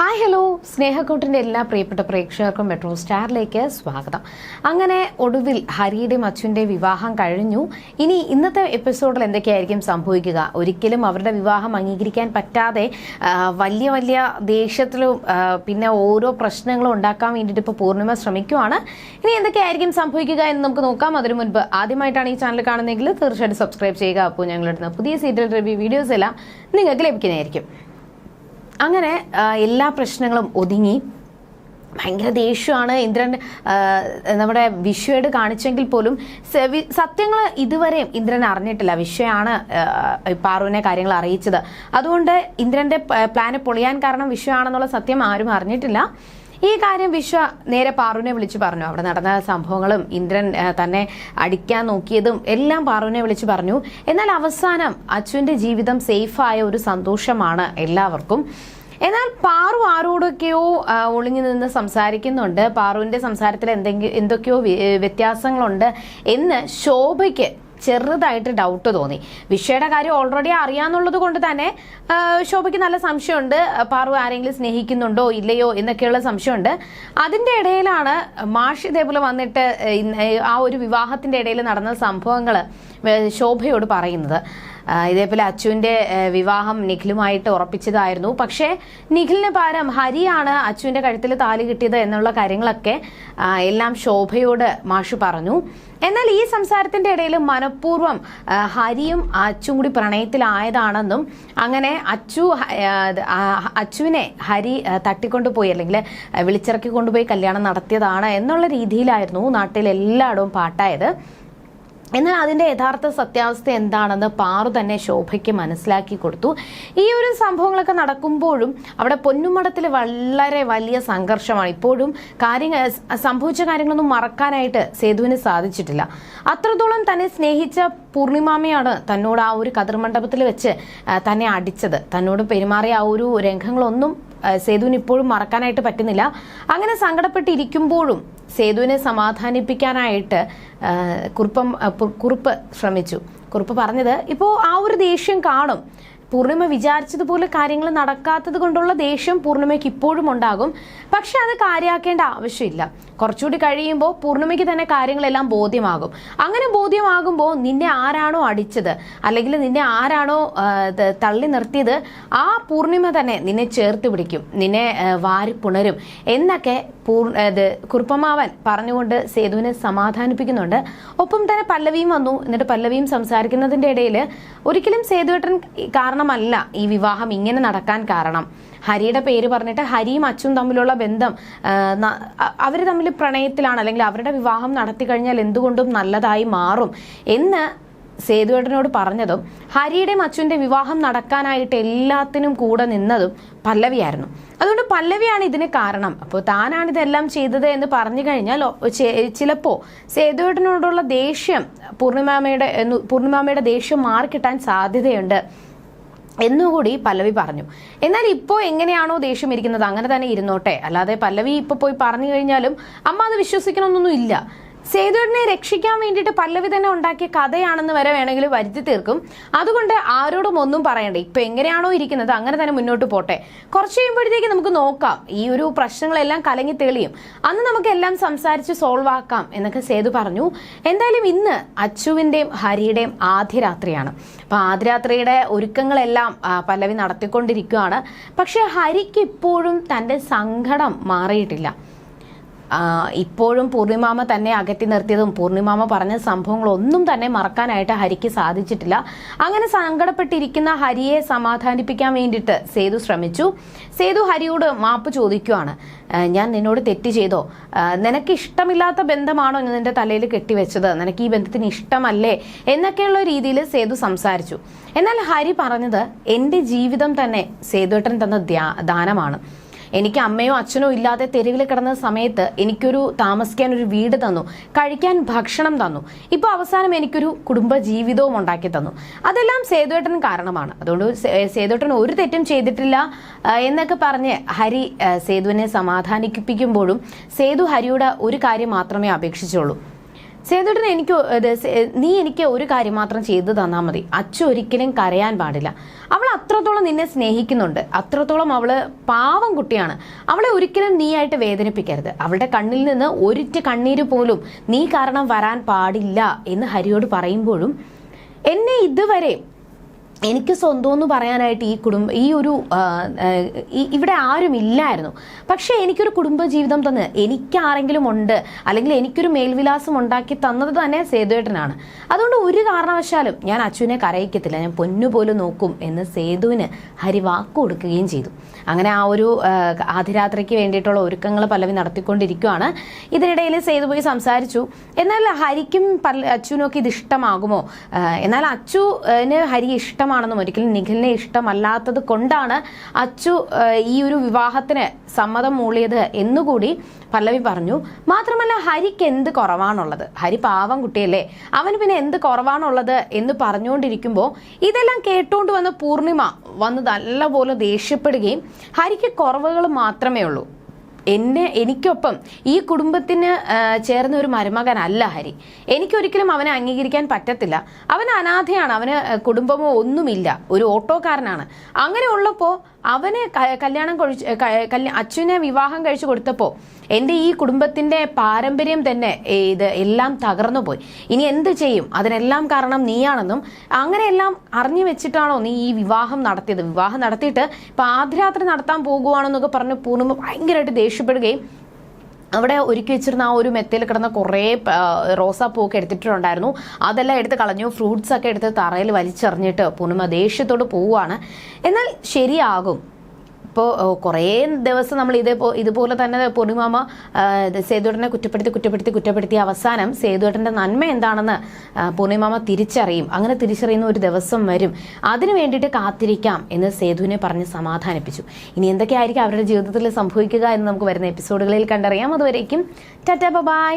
Hi hello സ്നേഹക്കൂട്ടിന്റെ എല്ലാ പ്രിയപ്പെട്ട പ്രേക്ഷകർക്കും മെട്രോ സ്റ്റാറിലേക്ക് സ്വാഗതം. അങ്ങനെ ഒടുവിൽ ഹരിയുടെയും അച്ഛന്റെ വിവാഹം കഴിഞ്ഞു. ഇനി ഇന്നത്തെ എപ്പിസോഡിൽ എന്തൊക്കെയായിരിക്കും സംഭവിക്കുക? ഒരിക്കലും അവരുടെ വിവാഹം അംഗീകരിക്കാൻ പറ്റാതെ വലിയ വലിയ ദേഷ്യത്തിലും പിന്നെ ഓരോ പ്രശ്നങ്ങളും ഉണ്ടാക്കാൻ വേണ്ടിയിട്ട് ഇപ്പോൾ പൂർണിമ ശ്രമിക്കുവാണ്. ഇനി എന്തൊക്കെയായിരിക്കും സംഭവിക്കുക എന്ന് നമുക്ക് നോക്കാം. അതിനു മുൻപ് ആദ്യമായിട്ടാണ് ഈ ചാനൽ കാണുന്നതെങ്കിൽ തീർച്ചയായിട്ടും സബ്സ്ക്രൈബ് ചെയ്യുക. അപ്പോൾ ഞങ്ങളിടുന്ന പുതിയ സീരിയൽ റിവ്യൂ വീഡിയോസ് എല്ലാം നിങ്ങൾക്ക് ലഭിക്കുന്നതായിരിക്കും. അങ്ങനെ എല്ലാ പ്രശ്നങ്ങളും ഒതുങ്ങി. ഭയങ്കര ദേഷ്യമാണ്. ഇന്ദ്രൻ നമ്മുടെ വിശ്വയോട് കാണിച്ചെങ്കിൽ പോലും സത്യങ്ങൾ ഇതുവരെയും ഇന്ദ്രൻ അറിഞ്ഞിട്ടില്ല. വിശ്വയാണ് പാർവിനെ കാര്യങ്ങൾ അറിയിച്ചത്. അതുകൊണ്ട് ഇന്ദ്രന്റെ പ്ലാന് പൊളിയാൻ കാരണം വിശ്വയാണെന്നുള്ള സത്യം ആരും അറിഞ്ഞിട്ടില്ല. ഈ കാര്യം വിശ്വ നേരെ പാറുവിനെ വിളിച്ചു പറഞ്ഞു. അവിടെ നടന്ന സംഭവങ്ങളും ഇന്ദ്രൻ തന്നെ അടിക്കാൻ നോക്കിയതും എല്ലാം പാറുവിനെ വിളിച്ചു പറഞ്ഞു. എന്നാൽ അവസാനം അച്ഛന്റെ ജീവിതം സേഫായ ഒരു സന്തോഷമാണ് എല്ലാവർക്കും. എന്നാൽ പാറു ആരോടൊക്കെയോ ഒളിഞ്ഞു നിന്ന് സംസാരിക്കുന്നുണ്ട്. പാറുവിന്റെ സംസാരത്തിൽ എന്തെങ്കിലും എന്തൊക്കെയോ വ്യത്യാസങ്ങളുണ്ട് എന്ന് ശോഭയ്ക്ക് ചെറുതായിട്ട് ഡൗട്ട് തോന്നി. വിഷയുടെ കാര്യം ഓൾറെഡി അറിയാന്നുള്ളത് കൊണ്ട് തന്നെ ശോഭയ്ക്ക് നല്ല സംശയമുണ്ട്. പാറു ആരെങ്കിലും സ്നേഹിക്കുന്നുണ്ടോ ഇല്ലയോ എന്നൊക്കെയുള്ള സംശയമുണ്ട്. അതിന്റെ ഇടയിലാണ് മാഷി ഇതേപോലെ വന്നിട്ട് ആ ഒരു വിവാഹത്തിന്റെ ഇടയിൽ നടന്ന സംഭവങ്ങൾ ശോഭയോട് പറയുന്നത്. ഇതേപോലെ അച്ചുവിന്റെ വിവാഹം നിഖിലുമായിട്ട് ഉറപ്പിച്ചതായിരുന്നു. പക്ഷേ നിഖിലിന് പകരം ഹരിയാണ് അച്ചുവിന്റെ കഴുത്തിൽ താലി കിട്ടിയത് എന്നുള്ള കാര്യങ്ങളൊക്കെ എല്ലാം ശോഭയോട് മാഷു പറഞ്ഞു. എന്നാൽ ഈ സംസാരത്തിന്റെ ഇടയിൽ മനഃപൂർവം ഹരിയും അച്ചും കൂടി പ്രണയത്തിലായതാണെന്നും അങ്ങനെ അച്ചു അച്ചുവിനെ ഹരി തട്ടിക്കൊണ്ടുപോയി അല്ലെങ്കിൽ വിളിച്ചിറക്കി കൊണ്ടുപോയി കല്യാണം നടത്തിയതാണ് എന്നുള്ള രീതിയിലായിരുന്നു നാട്ടിൽ എല്ലായിടവും പാട്ടായത്. എന്നാൽ അതിന്റെ യഥാർത്ഥ സത്യാവസ്ഥ എന്താണെന്ന് പാറു തന്നെ ശോഭയ്ക്ക് മനസ്സിലാക്കി കൊടുത്തു. ഈ ഒരു സംഭവങ്ങളൊക്കെ നടക്കുമ്പോഴും അവിടെ പൊന്നുമടത്തിൽ വളരെ വലിയ സംഘർഷമാണ്. ഇപ്പോഴും കാര്യങ്ങൾ സംഭവിച്ച കാര്യങ്ങളൊന്നും മറക്കാനായിട്ട് സേതുവിന് സാധിച്ചിട്ടില്ല. അത്രത്തോളം തന്നെ സ്നേഹിച്ച പൂർണിമാമയാണ് തന്നോട് ആ ഒരു കതിർമണ്ഡപത്തിൽ വെച്ച് തന്നെ അടിച്ചത്. തന്നോട് പെരുമാറിയ ആ ഒരു രംഗങ്ങളൊന്നും സേതുവിന് ഇപ്പോഴും മറക്കാനായിട്ട് പറ്റുന്നില്ല. അങ്ങനെ സങ്കടപ്പെട്ടിരിക്കുമ്പോഴും സേതുവിനെ സമാധാനിപ്പിക്കാനായിട്ട് കുറിപ്പം കുറുപ്പം ശ്രമിച്ചു. കുറുപ്പ് പറഞ്ഞത് ഇപ്പോൾ ആ ഒരു ദേഷ്യം കാണും. പൂർണിമ വിചാരിച്ചതുപോലെ കാര്യങ്ങൾ നടക്കാത്തത് കൊണ്ടുള്ള ദേഷ്യം പൂർണിമയ്ക്ക് ഇപ്പോഴും ഉണ്ടാകും. പക്ഷെ അത് കാര്യമാക്കേണ്ട ആവശ്യമില്ല. കുറച്ചുകൂടി കഴിയുമ്പോൾ പൂർണിമയ്ക്ക് തന്നെ കാര്യങ്ങളെല്ലാം ബോധ്യമാകും. അങ്ങനെ ബോധ്യമാകുമ്പോൾ നിന്നെ ആരാണോ അടിച്ചത് അല്ലെങ്കിൽ നിന്നെ ആരാണോ തള്ളി നിർത്തിയത് ആ പൂർണിമ തന്നെ നിന്നെ ചേർത്ത് പിടിക്കും നിന്നെ വാരി പുണരും എന്നൊക്കെ പൂർ കുറുപ്പമാവൻ പറഞ്ഞുകൊണ്ട് സേതുവിനെ സമാധാനിപ്പിക്കുന്നുണ്ട്. ഒപ്പം തന്നെ പല്ലവിയും വന്നു. എന്നിട്ട് പല്ലവിയും സംസാരിക്കുന്നതിന്റെ ഇടയിൽ ഒരിക്കലും സേതുവേട്ടൻ കാരണമല്ല ഈ വിവാഹം ഇങ്ങനെ നടക്കാൻ കാരണം. ഹരിയുടെ പേര് പറഞ്ഞിട്ട് ഹരിയും അച്ചും തമ്മിലുള്ള ബന്ധം അവർ തമ്മിൽ പ്രണയത്തിലാണ്. അല്ലെങ്കിൽ അവരുടെ വിവാഹം നടത്തി കഴിഞ്ഞാൽ എന്തുകൊണ്ടും നല്ലതായി മാറും എന്ന് സേതുവേട്ടനോട് പറഞ്ഞതും ഹരിയുടെയും അച്ഛന്റെ വിവാഹം നടക്കാനായിട്ട് എല്ലാത്തിനും കൂടെ നിന്നതും പല്ലവിയായിരുന്നു. അതുകൊണ്ട് പല്ലവിയാണ് ഇതിന് കാരണം. അപ്പോൾ താനാണ് ഇതെല്ലാം ചെയ്തത് എന്ന് പറഞ്ഞു കഴിഞ്ഞാൽ ചിലപ്പോൾ സേതുവേട്ടനോടുള്ള ദേഷ്യം പൂർണിമാമയുടെ പൂർണിമാമയുടെ ദേഷ്യം മാറിക്കിട്ടാൻ സാധ്യതയുണ്ട്. എന്നുകൂടി പല്ലവി പറഞ്ഞു. എന്നാൽ ഇപ്പോൾ എങ്ങനെയാണോ ദേഷ്യം ഇരിക്കുന്നത്? അങ്ങനെ തന്നെ ഇരുന്നോട്ടെ. അല്ലാതെ പല്ലവി ഇപ്പോൾ പോയി പറഞ്ഞു കഴിഞ്ഞാലും അമ്മ അത് വിശ്വസിക്കണമെന്നൊന്നും ഇല്ല. സേതുവിനെ രക്ഷിക്കാൻ വേണ്ടിയിട്ട് പല്ലവി തന്നെ ഉണ്ടാക്കിയ കഥയാണെന്ന് വരെ വേണമെങ്കിൽ വരുത്തി തീർക്കും. അതുകൊണ്ട് ആരോടും ഒന്നും പറയണ്ട. ഇപ്പൊ എങ്ങനെയാണോ ഇരിക്കുന്നത് അങ്ങനെ തന്നെ മുന്നോട്ട് പോട്ടെ. കുറച്ച് കഴിയുമ്പോഴത്തേക്ക് നമുക്ക് നോക്കാം. ഈ ഒരു പ്രശ്നങ്ങളെല്ലാം കലങ്ങി തെളിയും. അന്ന് നമുക്ക് എല്ലാം സംസാരിച്ച് സോൾവ് ആക്കാം എന്നൊക്കെ സേതു പറഞ്ഞു. എന്തായാലും ഇന്ന് അച്ചുവിന്റെയും ഹരിയുടെയും ആദ്യ രാത്രിയാണ് അപ്പൊ ആദ്യ രാത്രിയുടെ ഒരുക്കങ്ങളെല്ലാം പല്ലവി നടത്തിക്കൊണ്ടിരിക്കുകയാണ്. പക്ഷെ ഹരിക്ക് ഇപ്പോഴും തന്റെ സങ്കടം മാറിയിട്ടില്ല. ഇപ്പോഴും പൂർണിമാമ തന്നെ അകറ്റി നിർത്തിയതും പൂർണിമാമ പറഞ്ഞ സംഭവങ്ങളൊന്നും തന്നെ മറക്കാനായിട്ട് ഹരിക്ക് സാധിച്ചിട്ടില്ല. അങ്ങനെ സങ്കടപ്പെട്ടിരിക്കുന്ന ഹരിയെ സമാധാനിപ്പിക്കാൻ വേണ്ടിയിട്ട് സേതു ശ്രമിച്ചു. സേതു ഹരിയോട് മാപ്പ് ചോദിക്കുവാണ്. ഞാൻ നിന്നോട് തെറ്റ് ചെയ്തോ? നിനക്ക് ഇഷ്ടമില്ലാത്ത ബന്ധമാണോ നിന്റെ തലയിൽ കെട്ടിവെച്ചത്? നിനക്ക് ഈ ബന്ധത്തിന് ഇഷ്ടമല്ലേ? എന്നൊക്കെയുള്ള രീതിയിൽ സേതു സംസാരിച്ചു. എന്നാൽ ഹരി പറഞ്ഞത് എന്റെ ജീവിതം തന്നെ സേതുവേട്ടൻ തന്ന ദാനമാണ്. എനിക്ക് അമ്മയോ അച്ഛനോ ഇല്ലാതെ തെരുവിൽ കിടന്ന സമയത്ത് എനിക്കൊരു താമസിക്കാൻ ഒരു വീട് തന്നു കഴിക്കാൻ ഭക്ഷണം തന്നു. ഇപ്പോൾ അവസാനം എനിക്കൊരു കുടുംബ ജീവിതവും ഉണ്ടാക്കി തന്നു. അതെല്ലാം സേതുവേട്ടൻ കാരണമാണ്. അതുകൊണ്ട് സേതുവേട്ടൻ ഒരു തെറ്റും ചെയ്തിട്ടില്ല എന്നൊക്കെ പറഞ്ഞ് ഹരി സേതുവിനെ സമാധാനിപ്പിക്കുമ്പോഴും സേതു ഹരിയുടെ ഒരു കാര്യം മാത്രമേ അപേക്ഷിച്ചുള്ളൂ. സേതുട്ടൻ എനിക്ക് നീ എനിക്ക് ഒരു കാര്യം മാത്രം ചെയ്തു തന്നാൽ മതി. അച്ഛ ഒരിക്കലും കരയാൻ പാടില്ല. അവൾ അത്രത്തോളം നിന്നെ സ്നേഹിക്കുന്നുണ്ട്. അത്രത്തോളം അവൾ പാവം കുട്ടിയാണ്. അവളെ ഒരിക്കലും നീ ആയിട്ട് വേദനിപ്പിക്കരുത്. അവളുടെ കണ്ണിൽ നിന്ന് ഒരിറ്റ കണ്ണീര് പോലും നീ കാരണം വരാൻ പാടില്ല എന്ന് ഹരിയോട് പറയുമ്പോഴും എന്നെ ഇതുവരെ എനിക്ക് സ്വന്തം എന്ന് പറയാനായിട്ട് ഈ കുടുംബ ഈ ഒരു ഇവിടെ ആരും ഇല്ലായിരുന്നു. പക്ഷേ എനിക്കൊരു കുടുംബ ജീവിതം തന്ന് എനിക്കാരെങ്കിലും ഉണ്ട് അല്ലെങ്കിൽ എനിക്കൊരു മേൽവിലാസം ഉണ്ടാക്കി തന്നത് തന്നെ സേതുവേട്ടനാണ്. അതുകൊണ്ട് ഒരു കാരണവശാലും ഞാൻ അച്ഛനെ കരയിക്കത്തില്ല. ഞാൻ പൊന്നുപോലും നോക്കും എന്ന് സേതുവിന് ഹരി വാക്ക് കൊടുക്കുകയും ചെയ്തു. അങ്ങനെ ആ ഒരു ആധിരാത്രിക്ക് വേണ്ടിയിട്ടുള്ള ഒരുക്കങ്ങൾ പലവി നടത്തിക്കൊണ്ടിരിക്കുകയാണ് ഇതിനിടയിൽ സേതു പോയി സംസാരിച്ചു. എന്നാൽ ഹരിക്കും പല്ല അച്ഛനും ഒക്കെ ഇത് ഇഷ്ടമാകുമോ? എന്നാൽ അച്ഛന് ഹരി ഇഷ്ടമാണെന്നും ഒരിക്കലും നിഖിലിനെ ഇഷ്ടമല്ലാത്തത് കൊണ്ടാണ് അച്ചു ഈ ഒരു വിവാഹത്തിന് സമ്മതം മൂളിയത് എന്നുകൂടി പല്ലവി പറഞ്ഞു. മാത്രമല്ല ഹരിക്ക് എന്ത് കുറവാണുള്ളത്? ഹരി പാവം കുട്ടിയല്ലേ. അവന് പിന്നെ എന്ത് കുറവാണുള്ളത് എന്ന് പറഞ്ഞുകൊണ്ടിരിക്കുമ്പോൾ ഇതെല്ലാം കേട്ടുകൊണ്ട് വന്ന പൂർണിമ വന്ന് നല്ലപോലെ ദേഷ്യപ്പെടുകയും ഹരിക്ക് കുറവുകൾ മാത്രമേ ഉള്ളൂ. എന്നെ എനിക്കൊപ്പം ഈ കുടുംബത്തിന് ചേർന്ന ഒരു മരുമകനല്ല ഹരി. എനിക്കൊരിക്കലും അവനെ അംഗീകരിക്കാൻ പറ്റത്തില്ല. അവൻ അനാഥയാണ് അവന് കുടുംബമോ ഒന്നുമില്ല. ഒരു ഓട്ടോക്കാരനാണ്. അങ്ങനെ ഉള്ളപ്പോൾ അവന് കല്യാണം കഴിച്ച് അച്ഛനെ വിവാഹം കഴിച്ചു കൊടുത്തപ്പോൾ എന്റെ ഈ കുടുംബത്തിന്റെ പാരമ്പര്യം തന്നെ ഇത് എല്ലാം തകർന്നു പോയി. ഇനി എന്ത് ചെയ്യും? അതിനെല്ലാം കാരണം നീയാണെന്നും അങ്ങനെയെല്ലാം അറിഞ്ഞു വെച്ചിട്ടാണോ നീ ഈ വിവാഹം നടത്തിയത്? വിവാഹം നടത്തിയിട്ട് ആദ്യരാത്രി നടത്താൻ പോകുവാണെന്നൊക്കെ പറഞ്ഞ് പൂർണ ഭയങ്കരമായിട്ട് ദേഷ്യപ്പെടുകയും അവിടെ ഒരുക്കി വെച്ചിരുന്ന ആ ഒരു മെത്തയിൽ കിടന്ന കുറേ റോസാപ്പൂവൊക്കെ എടുത്തിട്ടുണ്ടായിരുന്നു. അതെല്ലാം എടുത്ത് കളഞ്ഞു. ഫ്രൂട്ട്സ് ഒക്കെ എടുത്ത് തറയിൽ വലിച്ചെറിഞ്ഞിട്ട് പൂർണിമ ദേഷ്യത്തോട് പോവുകയാണ്. എന്നാൽ ശരിയാകും. ഇപ്പോൾ കുറേ ദിവസം നമ്മൾ ഇതേ ഇതുപോലെ തന്നെ ഇത് സേതുവേട്ടനെ കുറ്റപ്പെടുത്തി കുറ്റപ്പെടുത്തി കുറ്റപ്പെടുത്തി അവസാനം സേതുവേട്ടന്റെ നന്മ എന്താണെന്ന് പൊന്നിമാമ തിരിച്ചറിയും. അങ്ങനെ തിരിച്ചറിയുന്ന ഒരു ദിവസം വരും. അതിനു വേണ്ടിയിട്ട് കാത്തിരിക്കാം എന്ന് സേതുവിനെ പറഞ്ഞ് സമാധാനിപ്പിച്ചു. ഇനി എന്തൊക്കെയായിരിക്കും അവരുടെ ജീവിതത്തിൽ സംഭവിക്കുക എന്ന് നമുക്ക് വരുന്ന എപ്പിസോഡുകളിൽ കണ്ടറിയാം. അതുവരേക്കും ടറ്റ ബൈ.